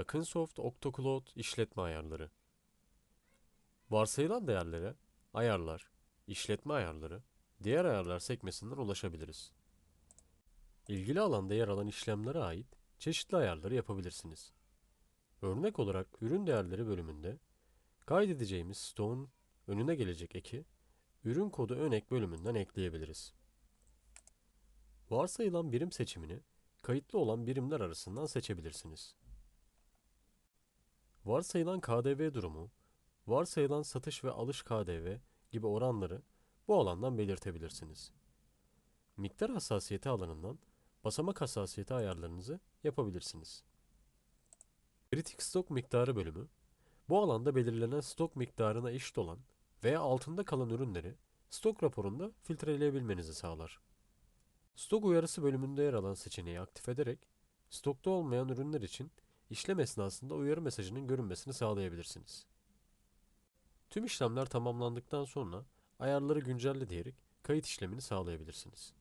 Akınsoft OctoCloud işletme ayarları. Varsayılan değerlere ayarlar, işletme ayarları, diğer ayarlar sekmesinden ulaşabiliriz. İlgili alanda yer alan işlemlere ait çeşitli ayarları yapabilirsiniz. Örnek olarak ürün değerleri bölümünde kaydedeceğimiz stoğun önüne gelecek eki ürün kodu ön ek bölümünden ekleyebiliriz. Varsayılan birim seçimini kayıtlı olan birimler arasından seçebilirsiniz. Varsayılan KDV durumu, varsayılan satış ve alış KDV gibi oranları bu alandan belirtebilirsiniz. Miktar hassasiyeti alanından basamak hassasiyeti ayarlarınızı yapabilirsiniz. Kritik stok miktarı bölümü, bu alanda belirlenen stok miktarına eşit olan veya altında kalan ürünleri stok raporunda filtreleyebilmenizi sağlar. Stok uyarısı bölümünde yer alan seçeneği aktif ederek stokta olmayan ürünler için işlem esnasında uyarı mesajının görünmesini sağlayabilirsiniz. Tüm işlemler tamamlandıktan sonra ayarları güncelle diyerek kayıt işlemini sağlayabilirsiniz.